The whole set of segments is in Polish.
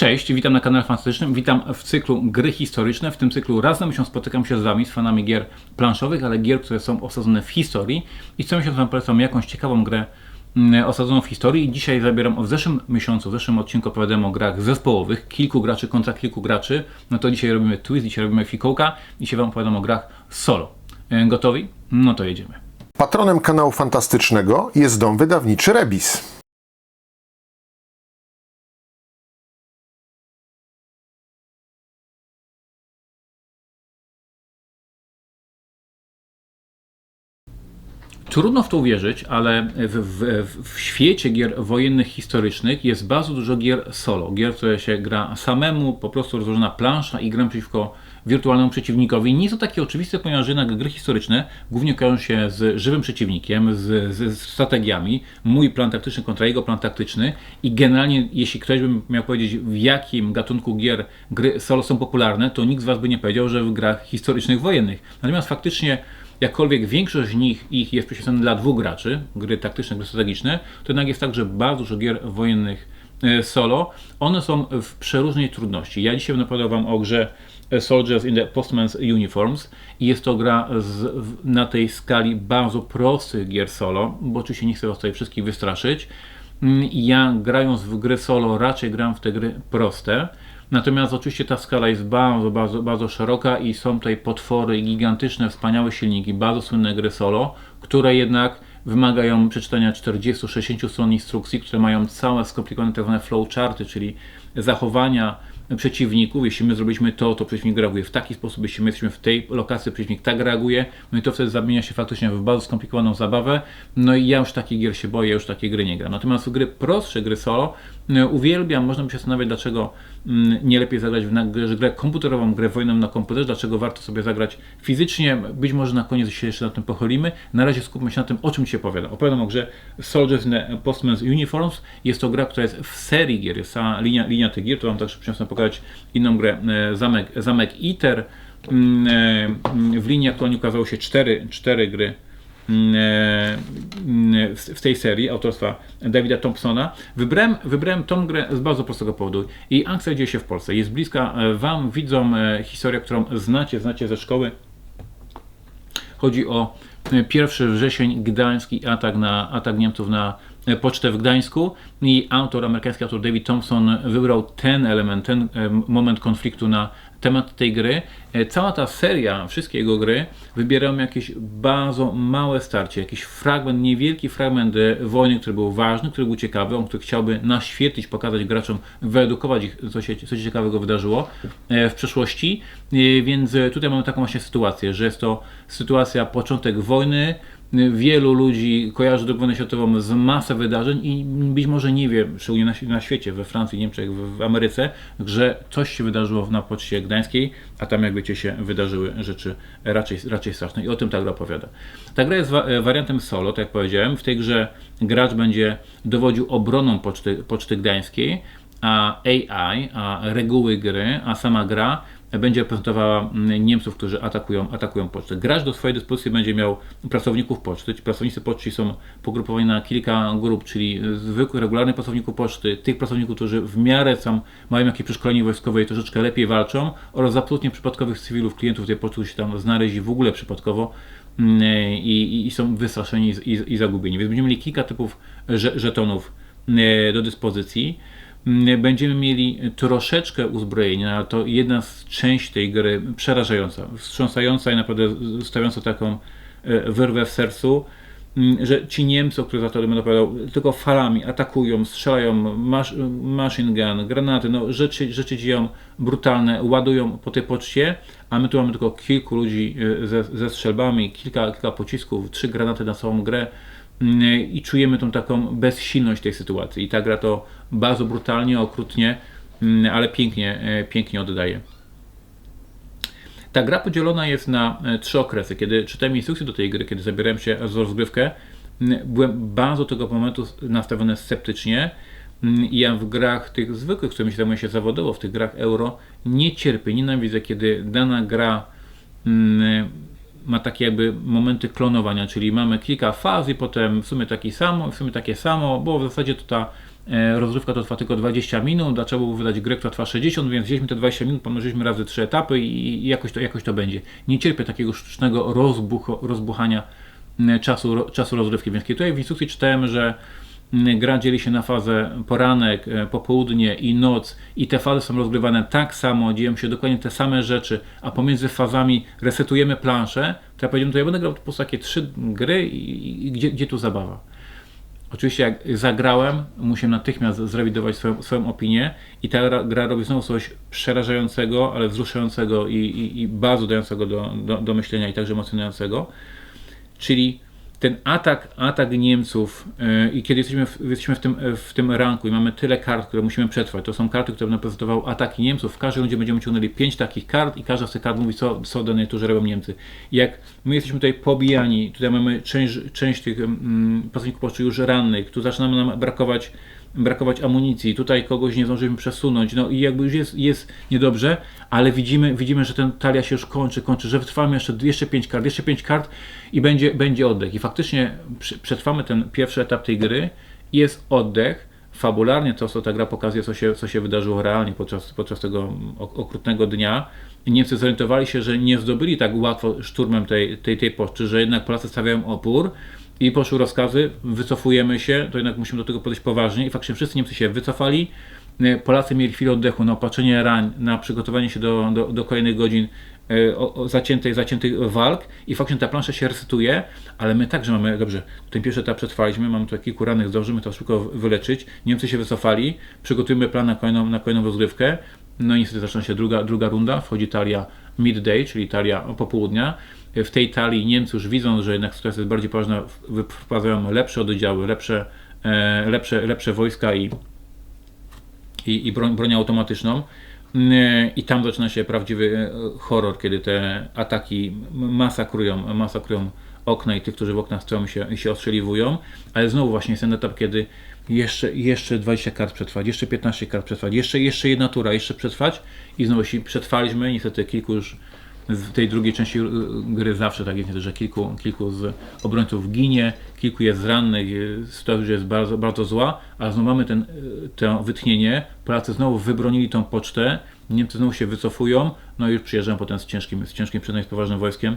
Cześć, witam na kanale Fantastycznym, witam w cyklu Gry Historyczne. W tym cyklu raz na miesiąc spotykam się z Wami, z fanami gier planszowych, ale gier, które są osadzone w historii i co miesiąc Wam polecam jakąś ciekawą grę mm, osadzoną w historii. I dzisiaj zabieram w zeszłym miesiącu, w zeszłym odcinku opowiadałem o grach zespołowych, kilku graczy kontra kilku graczy. No to dzisiaj robimy twist, dzisiaj robimy fikołka i dzisiaj Wam opowiadam o grach solo. E, Gotowi? No to jedziemy. Patronem kanału Fantastycznego jest dom wydawniczy Rebis. Trudno w to uwierzyć, ale w, w, w świecie gier wojennych historycznych jest bardzo dużo gier solo. Gier, które się gra samemu, po prostu rozłożona plansza i gram przeciwko wirtualnemu przeciwnikowi. Nie to takie oczywiste, ponieważ jednak gry historyczne głównie kojarzą się z żywym przeciwnikiem, z, z strategiami. Mój plan taktyczny kontra jego plan taktyczny i generalnie, jeśli ktoś by miał powiedzieć, w jakim gatunku gier gry solo są popularne, to nikt z Was by nie powiedział, że w grach historycznych wojennych. Natomiast faktycznie jakkolwiek większość z nich ich jest przyświęcona dla dwóch graczy, gry taktyczne, gry strategiczne, to jednak jest tak, że bardzo dużo gier wojennych e, solo, one są w przeróżnej trudności. Ja dzisiaj będę Wam o grze Soldiers in the Postman's Uniforms i jest to gra z, na tej skali bardzo prostych gier solo, bo oczywiście nie chcę Was tutaj wszystkich wystraszyć. Mm, Ja grając w gry solo raczej gram w te gry proste. Natomiast oczywiście ta skala jest bardzo, bardzo, bardzo szeroka i są tutaj potwory, gigantyczne, wspaniałe silniki, bardzo słynne gry solo, które jednak wymagają przeczytania 40-60 stron instrukcji, które mają całe skomplikowane tak zwane flowcharty, czyli zachowania przeciwników. Jeśli my zrobiliśmy to, to przeciwnik reaguje w taki sposób, jeśli my jesteśmy w tej lokacji, przeciwnik tak reaguje, no i to wtedy zamienia się faktycznie w bardzo skomplikowaną zabawę. No i ja już takich gier się boję, już takie gry nie gram. Natomiast gry prostsze, gry solo, uwielbiam, można by się zastanawiać, dlaczego mm, nie lepiej zagrać w na- grę, komputerową, grę wojenną na komputerze, dlaczego warto sobie zagrać fizycznie. Być może na koniec się jeszcze nad tym pochylimy. Na razie skupmy się na tym, o czym dzisiaj opowiadam. Opowiadam o grze Soldiers in the Postman's Uniforms. Jest to gra, która jest w serii gier, jest cała linia, linia tych gier. Tu Wam też przyniosłem pokazać inną grę, e, Zamek, Zamek Iter. Mm, e, mm, W linii aktualnie ukazało się cztery, cztery gry e, w w tej serii autorstwa Davida Thompsona. Wybrałem, wybrałem tą grę z bardzo prostego powodu. Jej akcja dzieje się w Polsce. Jest bliska e, Wam, widzom, e, historia, którą znacie, znacie ze szkoły. Chodzi o e, 1 wrzesień, gdański atak na atak Niemców na e, pocztę w Gdańsku i autor, amerykański autor David Thompson wybrał ten element, ten e, moment konfliktu na temat tej gry. E, Cała ta seria, wszystkie jego gry wybierają jakieś bardzo małe starcie, jakiś fragment, niewielki fragment e, wojny, który był ważny, który był ciekawy, on który chciałby naświetlić, pokazać graczom, wyedukować ich, co się, co się ciekawego wydarzyło e, w przeszłości. Więc tutaj mamy taką właśnie sytuację, że jest to sytuacja początek wojny. Wielu ludzi kojarzy II wojnę światową z masę wydarzeń i być może nie wie, szczególnie na, na świecie, we Francji, Niemczech, w, w Ameryce, że coś się wydarzyło na poczcie gdańskiej, a tam jak wiecie się wydarzyły rzeczy raczej, raczej straszne i o tym ta gra opowiada. Ta gra jest wa- e, wariantem solo, tak jak powiedziałem. W tej grze gracz będzie dowodził obroną poczty, poczty gdańskiej, a AI, a reguły gry, a sama gra będzie reprezentowała mm, Niemców, którzy atakują, atakują pocztę. Gracz do swojej dyspozycji będzie miał pracowników poczty. Ci pracownicy poczty są pogrupowani na kilka grup, czyli zwykłych, regularnych pracowników poczty, tych pracowników, którzy w miarę tam mają jakieś przeszkolenie wojskowe i troszeczkę lepiej walczą, oraz absolutnie przypadkowych cywilów, klientów tej poczty, którzy się tam znaleźli w ogóle przypadkowo mm, i, i, są wystraszeni i, i, i zagubieni. Więc będziemy mieli kilka typów że, żetonów e, do dyspozycji. Mm, Będziemy mieli troszeczkę uzbrojenia, ale to jedna z części tej gry przerażająca, wstrząsająca i naprawdę stawiająca taką e, wyrwę w sercu, mm, że ci Niemcy, o których za to będę opowiadał, tylko falami atakują, strzelają, masz, machine gun, granaty, no rzeczy, rzeczy dzieją brutalne, ładują po tej poczcie, a my tu mamy tylko kilku ludzi e, ze, ze strzelbami, kilka, kilka pocisków, trzy granaty na całą grę mm, i czujemy tą taką bezsilność tej sytuacji. I ta gra to bardzo brutalnie, okrutnie, mm, ale pięknie, e, pięknie oddaje. Ta gra podzielona jest na e, trzy okresy. Kiedy czytałem instrukcję do tej gry, kiedy zabierałem się za rozgrywkę, m, byłem bardzo tego momentu nastawiony sceptycznie. M, I ja w grach tych zwykłych, którymi się zajmuję się zawodowo, w tych grach euro, nie cierpię, nienawidzę, kiedy dana gra mm, ma takie jakby momenty klonowania, czyli mamy kilka faz i potem w sumie takie samo, w sumie takie samo, bo w zasadzie to ta rozrywka to trwa tylko 20 minut, a trzeba było wydać grę, która trwa 60, więc wzięliśmy te 20 minut, pomnożyliśmy razy trzy etapy i, jakoś, to, jakoś to będzie. Nie cierpię takiego sztucznego rozbucho, rozbuchania czasu, czasu rozrywki, więc kiedy tutaj w instrukcji czytałem, że gra dzieli się na fazę poranek, e, popołudnie i noc i te fazy są rozgrywane tak samo, dzieją się dokładnie te same rzeczy, a pomiędzy fazami resetujemy planszę, to ja powiedziałem, to ja będę grał po prostu takie trzy gry i, i, i gdzie, gdzie tu zabawa? Oczywiście jak zagrałem, musiałem natychmiast zrewidować swoją, swoją opinię i ta gra, robi znowu coś przerażającego, ale wzruszającego i, i, i bardzo dającego do, do, do myślenia i także emocjonującego. Czyli ten atak, atak Niemców yy, i kiedy jesteśmy, w, jesteśmy w, tym, w tym ranku i mamy tyle kart, które musimy przetrwać, to są karty, które będą prezentowały ataki Niemców. W każdej rundzie będziemy ciągnęli pięć takich kart i każda z tych kart mówi, co, co danej turze robią Niemcy. I jak my jesteśmy tutaj pobijani, tutaj mamy część, część tych mm, pracowników poczty już rannych, tu zaczyna nam brakować brakować amunicji, tutaj kogoś nie zdążymy przesunąć, no i jakby już jest, jest niedobrze, ale widzimy, widzimy, że ten talia się już kończy, kończy, że wytrwamy jeszcze, jeszcze 5 kart, jeszcze 5 kart i będzie, będzie oddech. I faktycznie przetrwamy ten pierwszy etap tej gry, jest oddech, fabularnie to, co ta gra pokazuje, co się, co się wydarzyło realnie podczas, podczas tego ok- okrutnego dnia. Niemcy zorientowali się, że nie zdobyli tak łatwo szturmem tej, tej, tej poczty, że jednak Polacy stawiają opór i poszły rozkazy, wycofujemy się, to jednak musimy do tego podejść poważnie i faktycznie wszyscy Niemcy się wycofali. E, Polacy mieli chwilę oddechu na opatrzenie rań, na przygotowanie się do, do, do kolejnych godzin e, o, o zaciętych, walk i faktycznie ta plansza się resetuje, ale my także mamy, dobrze, ten pierwszy etap przetrwaliśmy, mamy tu kilku rannych, zdążymy to szybko wyleczyć, Niemcy się wycofali, przygotujemy plan na kolejną, na kolejną rozgrywkę, no i niestety zaczyna się druga, druga runda, wchodzi talia midday, czyli talia popołudnia. W tej talii Niemcy już widząc, że jednak sytuacja jest bardziej poważna, wprowadzają lepsze oddziały, lepsze, e, lepsze, lepsze wojska i, i, i broń, broń automatyczną. Mm, I tam zaczyna się prawdziwy e, horror, kiedy te ataki masakrują, masakrują okna i tych, którzy w oknach stoją się, się ostrzeliwują. Ale znowu właśnie jest ten etap, kiedy jeszcze, jeszcze 20 kart przetrwać, jeszcze 15 kart przetrwać, jeszcze, jeszcze jedna tura, jeszcze przetrwać i znowu jeśli przetrwaliśmy, niestety kilku już w tej drugiej części y, gry zawsze tak jest, że kilku, kilku z obrońców ginie, kilku jest rannych, sytuacja już jest bardzo, bardzo zła, ale znowu mamy ten, y, to wytchnienie, Polacy znowu wybronili tą pocztę, Niemcy znowu się wycofują, no i już przyjeżdżają potem z ciężkim, z ciężkim przedtem, z poważnym wojskiem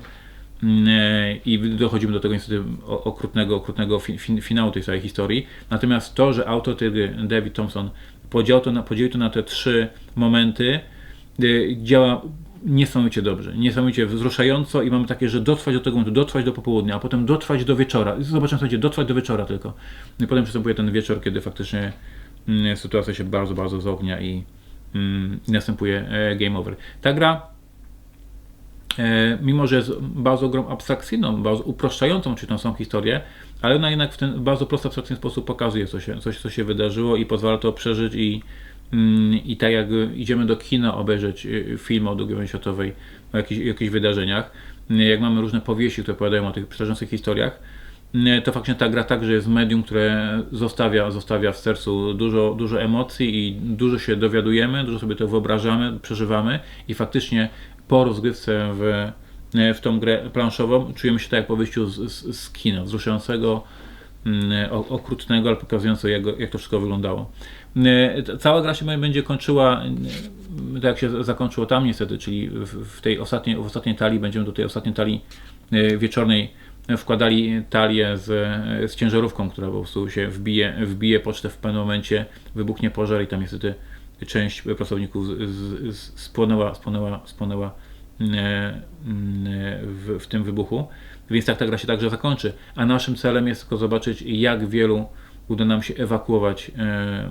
Mm, e, i dochodzimy do tego niestety okrutnego, okrutnego fi, fin, finału tej całej historii. Natomiast to, że autor tej David Thompson podział to na, podzielił to na te trzy momenty, działa niesamowicie dobrze, niesamowicie wzruszająco i mamy takie, że dotrwać do tego momentu, dotrwać do popołudnia, a potem dotrwać do wieczora. Zobaczymy, słuchajcie, dotrwać do wieczora tylko. I potem przystępuje ten wieczór, kiedy faktycznie mm, sytuacja się bardzo, bardzo zaognia i, mm, i następuje e, game over. Ta gra E, mimo że jest bardzo grą abstrakcyjną, bardzo uproszczającą czy tą samą historię, ale ona jednak w ten bardzo prosty, abstrakcyjny sposób pokazuje co się, coś, co się wydarzyło i pozwala to przeżyć i, mm, i tak jak idziemy do kina obejrzeć y, film o II wojnie światowej, o jakichś, jakichś wydarzeniach, y, jak mamy różne powieści, które opowiadają o tych przerażających historiach, y, to faktycznie ta gra także jest medium, które zostawia, zostawia w sercu dużo, dużo emocji i dużo się dowiadujemy, dużo sobie to wyobrażamy, przeżywamy i faktycznie po rozgrywce w, w tą grę planszową czujemy się tak jak po wyjściu z, z, z kina, wzruszającego, mm, okrutnego, ale pokazującego jak, jak to wszystko wyglądało. Mm, ta- Cała gra się będzie kończyła mm, tak jak się zakończyło tam niestety, czyli w, tej ostatniej, w ostatniej talii będziemy do tej ostatniej talii e, wieczornej wkładali talię z, z ciężarówką, która po prostu się wbije, wbije pocztę w pewnym momencie, wybuchnie pożar i tam niestety część pracowników spłonęła, spłonęła, spłonęła e, mm, w, w tym wybuchu. Więc tak ta gra się także zakończy. A naszym celem jest tylko zobaczyć, jak wielu uda nam się ewakuować e,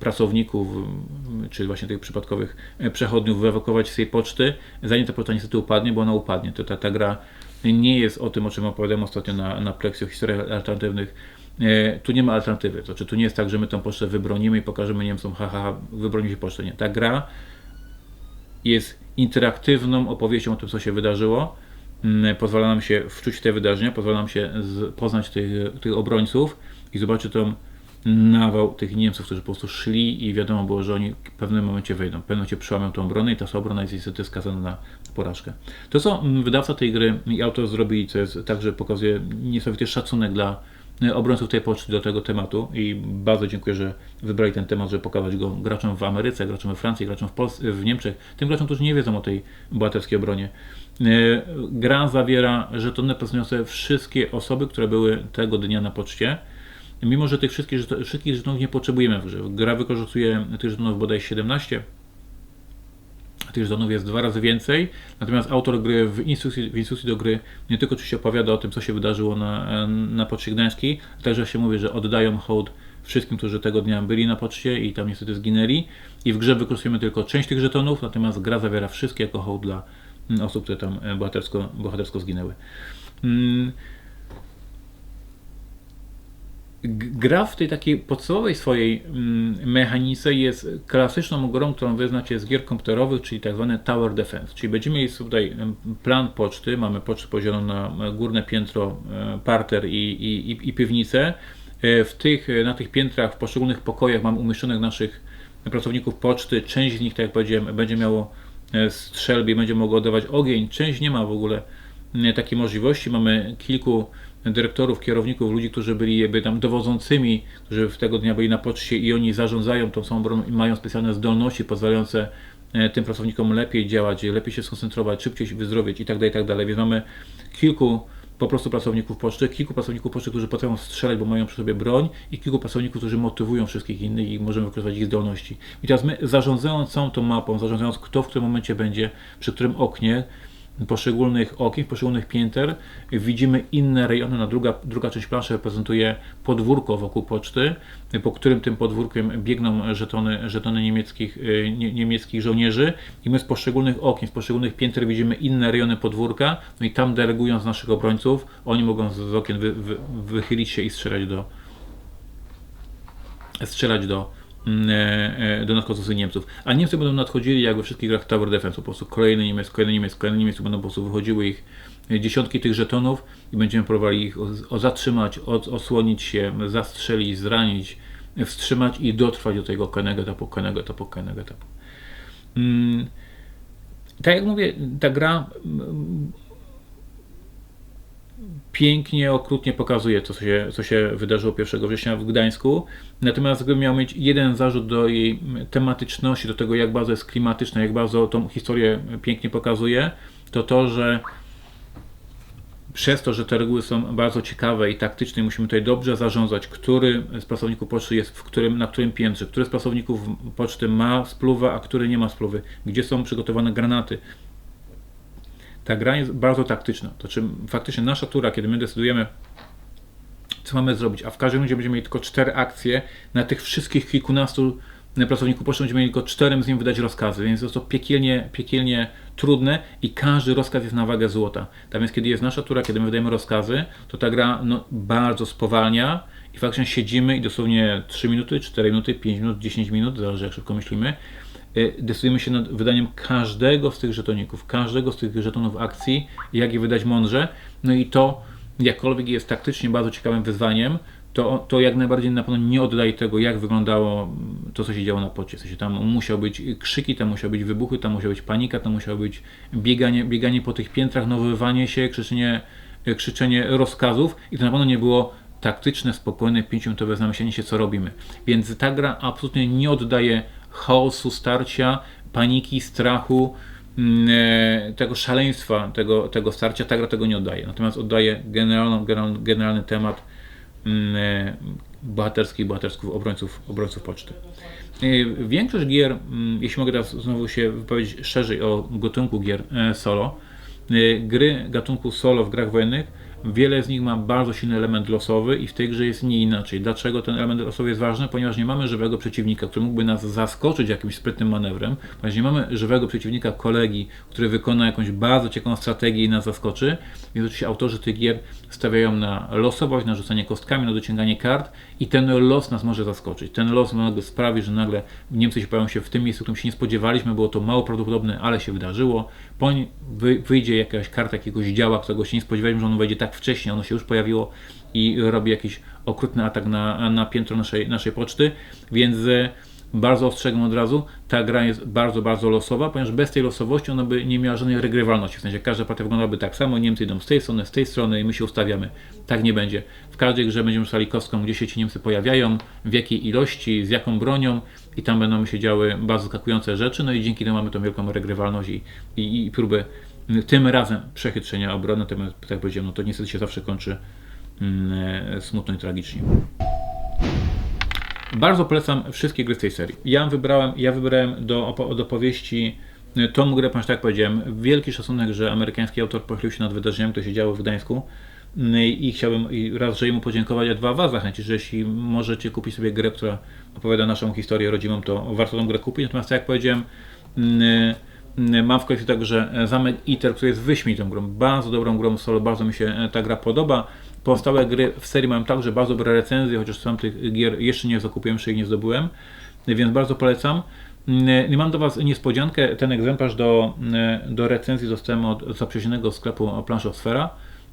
pracowników, m, czy właśnie tych przypadkowych e, przechodniów, wyewakuować z tej poczty, zanim ta poczta niestety upadnie, bo ona upadnie. To ta, ta gra nie jest o tym, o czym opowiadałem ostatnio na, na Plexio, historiach alternatywnych. E, tu nie ma alternatywy. To znaczy, tu nie jest tak, że my tą pocztę wybronimy i pokażemy Niemcom, haha, ha, wybroniliśmy pocztę. Nie. Ta gra jest interaktywną opowieścią o tym, co się wydarzyło. Mm, Pozwala nam się wczuć w te wydarzenia, pozwala nam się poznać tych, tych obrońców i zobaczyć tą nawał tych Niemców, którzy po prostu szli i wiadomo było, że oni w pewnym momencie wejdą, w pewnym momencie przełamią tą obronę i ta obrona jest niestety skazana na porażkę. To, co mm, wydawca tej gry i autor zrobili, co jest także pokazuje niesamowity szacunek dla, e, obrońców tej poczty do tego tematu i bardzo dziękuję, że wybrali ten temat, żeby pokazać go graczom w Ameryce, graczom we Francji, graczom w, Polsce, w Niemczech, tym graczom, którzy nie wiedzą o tej bohaterskiej obronie. E, Gra zawiera żetony reprezentujące wszystkie osoby, które były tego dnia na poczcie. Mimo, że tych wszystkich, wszystkich żetonów nie potrzebujemy w grze. Gra wykorzystuje tych żetonów bodaj 17, tych żetonów jest dwa razy więcej, natomiast autor gry w instrukcji, w instrukcji do gry nie tylko oczywiście opowiada o tym, co się wydarzyło na, na Poczcie Gdańskiej, także się mówi, że oddają hołd wszystkim, którzy tego dnia byli na poczcie i tam niestety zginęli. I w grze wykorzystujemy tylko część tych żetonów, natomiast gra zawiera wszystkie jako hołd dla osób, które tam e, bohatersko, bohatersko zginęły. Mm, Gra w tej takiej podstawowej swojej mm, mechanice jest klasyczną grą, którą wy znacie z gier komputerowych, czyli tak zwany Tower Defense. Czyli będziemy mieli tutaj plan poczty, mamy pocztę podzieloną na e, górne piętro, e, parter i, i, i, i piwnicę. W tych, na tych piętrach, w poszczególnych pokojach mam umieszczonych naszych pracowników poczty. Część z nich, tak jak powiedziałem, będzie miało e, strzelby i będzie mogło oddawać ogień. Część nie ma w ogóle e, takiej możliwości. Mamy kilku dyrektorów, kierowników, ludzi, którzy byli jakby tam dowodzącymi, którzy w tego dnia byli na poczcie i oni zarządzają tą samą obroną i mają specjalne zdolności pozwalające e, tym pracownikom lepiej działać, lepiej się skoncentrować, szybciej się wyzdrowieć i tak dalej, i tak. Więc mamy kilku po prostu pracowników poczty, kilku pracowników poczty, którzy potrafią strzelać, bo mają przy sobie broń i kilku pracowników, którzy motywują wszystkich innych i możemy wykorzystać ich zdolności. I teraz my zarządzając całą tą mapą, zarządzając kto w którym momencie będzie, przy którym oknie, poszczególnych okien, poszczególnych pięter. Widzimy inne rejony. Na druga, druga część planszy reprezentuje podwórko wokół poczty, po którym tym podwórkiem biegną żetony, żetony niemieckich, y, nie, niemieckich żołnierzy. I my z poszczególnych okien, z poszczególnych pięter widzimy inne rejony podwórka, no i tam delegując naszych obrońców, oni mogą z, z okien wy, wy, wychylić się i strzelać do strzelać do, e, e, do nadchodzących Niemców. A Niemcy będą nadchodzili jak we wszystkich grach Tower Defense, po prostu kolejny Niemiec, kolejny Niemiec, kolejny Niemiec, będą po prostu wychodziły ich e, dziesiątki tych żetonów i będziemy próbowali ich zatrzymać, osłonić się, zastrzelić, zranić, e, wstrzymać i dotrwać do tego kolejnego etapu, kolejnego etapu, kolejnego etapu. Mm, tak jak mówię, ta gra mm, pięknie, okrutnie pokazuje to, co się, co się wydarzyło 1 września w Gdańsku. Natomiast gdybym miał mieć jeden zarzut do jej tematyczności, do tego, jak bardzo jest klimatyczna, jak bardzo tą historię pięknie pokazuje, to to, że przez to, że te reguły są bardzo ciekawe i taktyczne, musimy tutaj dobrze zarządzać, który z pracowników poczty jest w którym, na którym piętrze, który z pracowników poczty ma spluwę, a który nie ma spluwy, gdzie są przygotowane granaty, ta gra jest bardzo taktyczna. To znaczy, faktycznie nasza tura, kiedy my decydujemy, co mamy zrobić, a w każdym razie będziemy mieli tylko cztery akcje, na tych wszystkich kilkunastu pracowników poczty będziemy mieli tylko czterem z nim wydać rozkazy, więc jest to piekielnie, piekielnie trudne i każdy rozkaz jest na wagę złota. Tak więc kiedy jest nasza tura, kiedy my wydajemy rozkazy, to ta gra no, bardzo spowalnia i faktycznie siedzimy i dosłownie 3 minuty, 4 minuty, 5 minut, 10 minut, zależy jak szybko myślimy, decydujemy się nad wydaniem każdego z tych żetoników, każdego z tych żetonów akcji, jak je wydać mądrze. No i to, jakkolwiek jest taktycznie bardzo ciekawym wyzwaniem, to, to jak najbardziej na pewno nie oddaje tego, jak wyglądało to, co się działo na pocie. W sensie tam musiał być krzyki, tam musiały być wybuchy, tam musiała być panika, tam musiało być bieganie, bieganie po tych piętrach, nowywanie się, krzyczenie, krzyczenie rozkazów i to na pewno nie było taktyczne, spokojne, pięciominutowe zamyślenie się, co robimy. Więc ta gra absolutnie nie oddaje chaosu, starcia, paniki, strachu, mm, e, tego szaleństwa, tego, tego starcia. Ta tego nie oddaje. Natomiast oddaje generalną, generalny, temat mm, e, bohaterskich, bohaterskich obrońców, obrońców poczty. E, Większość gier, mm, jeśli mogę teraz znowu się wypowiedzieć szerzej o gatunku gier solo, gry gatunku solo w grach wojennych Wiele z nich ma bardzo silny element losowy i w tej grze jest nie inaczej. Dlaczego ten element losowy jest ważny? Ponieważ nie mamy żywego przeciwnika, który mógłby nas zaskoczyć jakimś sprytnym manewrem, ponieważ nie mamy żywego przeciwnika, kolegi, który wykona jakąś bardzo ciekawą strategię i nas zaskoczy. Więc oczywiście autorzy tych gier stawiają na losowość, na rzucanie kostkami, na dociąganie kart i ten los nas może zaskoczyć. Ten los nagle sprawi, że nagle Niemcy się pojawią się w tym miejscu, w którym się nie spodziewaliśmy, było to mało prawdopodobne, ale się wydarzyło. Po nim wy- wyjdzie jakaś karta jakiegoś działa, którego się nie spodziewaliśmy, że ono wejdzie tak wcześnie, ono się już pojawiło i robi jakiś okrutny atak na, na piętro naszej, naszej poczty, więc e, bardzo ostrzegam od razu, ta gra jest bardzo, bardzo losowa, ponieważ bez tej losowości ona by nie miała żadnej regrywalności. W sensie każda partia wyglądałaby tak samo, Niemcy idą z tej strony, z tej strony i my się ustawiamy. Tak nie będzie. W każdej grze będziemy rzucali kostką, gdzie się ci Niemcy pojawiają, w jakiej ilości, z jaką bronią i tam będą się działy bardzo zaskakujące rzeczy, no i dzięki temu mamy tą wielką regrywalność i, i, i próbę tym razem przechytrzenia obrony, natomiast tak jak powiedziałem, no to niestety się zawsze kończy mm, e, smutno i tragicznie. Bardzo polecam wszystkie gry z tej serii. Ja wybrałem, ja wybrałem do, do powieści y, tą grę, ponieważ tak powiedziałem, wielki szacunek, że amerykański autor pochylił się nad wydarzeniem, które się działo w Gdańsku Y, i chciałbym raz, że mu podziękować, a dwa was zachęcić, że jeśli możecie kupić sobie grę, która opowiada naszą historię rodzimą, to warto tą grę kupić. Natomiast tak jak powiedziałem, mam w kolekcji także Zamek Iter, który jest wyśmienitą grą, bardzo dobrą grą solo, bardzo mi się e, ta gra podoba. Pozostałe gry w serii mają także bardzo dobre recenzje, chociaż sam tych gier jeszcze nie zakupiłem, jeszcze ich nie zdobyłem, więc bardzo polecam. Mm, I mam do Was niespodziankę, ten egzemplarz do, mm, do recenzji dostałem od zaprzyjaźnionego sklepu Planszosfera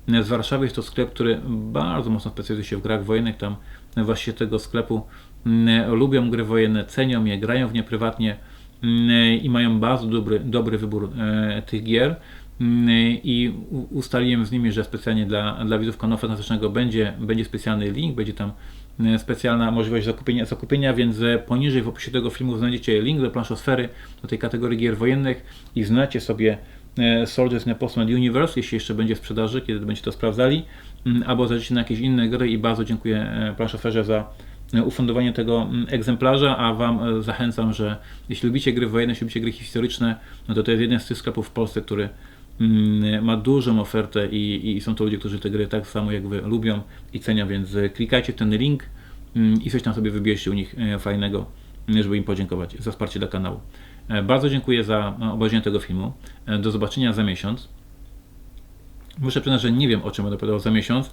z Warszawy. Jest to sklep, który bardzo mocno specjalizuje się w grach wojennych. Tam właściciele tego sklepu mm, lubią gry wojenne, cenią je, grają w nie prywatnie mm, i mają bardzo dobry, dobry wybór e, tych gier. Mm, I ustaliłem z nimi, że specjalnie dla, dla widzów kanału fantastycznego będzie, będzie specjalny link, będzie tam e, specjalna możliwość zakupienia, zakupienia, więc e, poniżej w opisie tego filmu znajdziecie link do planszosfery, do tej kategorii gier wojennych i znacie sobie e, Soldiers in Postman Universe, jeśli jeszcze będzie w sprzedaży, kiedy będziecie to sprawdzali, mm, albo zajrzyjcie na jakieś inne gry i bardzo dziękuję e, planszosferze za ufundowanie tego mm, egzemplarza, a Wam zachęcam, że jeśli lubicie gry wojenne, jeśli lubicie gry historyczne, no to to jest jeden z tych sklepów w Polsce, który mm, ma dużą ofertę i, i są to ludzie, którzy te gry tak samo jak Wy lubią i cenią, więc e, klikajcie w ten link mm, i coś tam sobie wybierzcie u nich e, fajnego, m, żeby im podziękować za wsparcie dla kanału. E, Bardzo dziękuję za obejrzenie tego filmu. Do zobaczenia za miesiąc. Muszę przyznać, że nie wiem o czym będę opowiadał za miesiąc.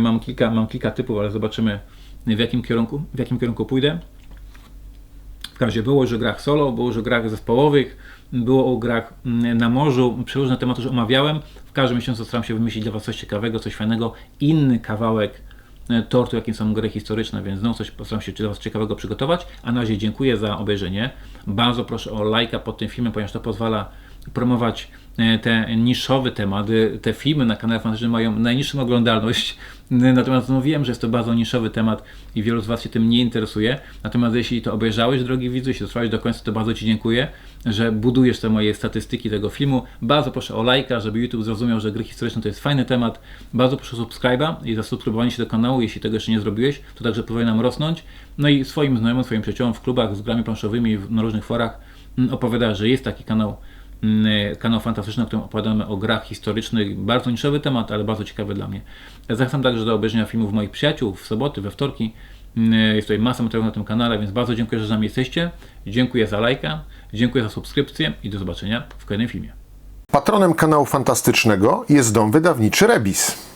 Mam kilka, mam kilka typów, ale zobaczymy w jakim kierunku, w jakim kierunku pójdę. W każdym razie było już o grach solo, było już o grach zespołowych, było o grach mm, na morzu, przeróżne tematy już omawiałem. W każdym miesiącu staram się wymyślić dla Was coś ciekawego, coś fajnego, inny kawałek e, tortu, jakim są gry historyczne, więc znowu coś postaram się dla Was ciekawego przygotować. A na razie dziękuję za obejrzenie. Bardzo proszę o lajka pod tym filmem, ponieważ to pozwala promować te niszowe tematy. Te filmy na kanale Fantastycznym mają najniższą oglądalność, natomiast no wiem, że jest to bardzo niszowy temat i wielu z Was się tym nie interesuje. Natomiast jeśli to obejrzałeś, drogi widzu, jeśli dotrwałeś do końca, to bardzo Ci dziękuję, że budujesz te moje statystyki tego filmu. Bardzo proszę o lajka, żeby YouTube zrozumiał, że gry historyczne to jest fajny temat. Bardzo proszę o subskryba i zasubskrybowanie się do kanału, jeśli tego jeszcze nie zrobiłeś, to także pozwoli nam rosnąć. No i swoim znajomym, swoim przyjaciołom w klubach z grami planszowymi, na różnych forach mm, opowiada, że jest taki kanał kanał fantastyczny, na którym opowiadamy o grach historycznych. Bardzo niszowy temat, ale bardzo ciekawy dla mnie. Zachęcam także do obejrzenia filmów moich przyjaciół w soboty, we wtorki. Mm, Jest tutaj masa materiałów na tym kanale, więc bardzo dziękuję, że z nami jesteście. Dziękuję za lajka, dziękuję za subskrypcję i do zobaczenia w kolejnym filmie. Patronem kanału fantastycznego jest dom wydawniczy Rebis.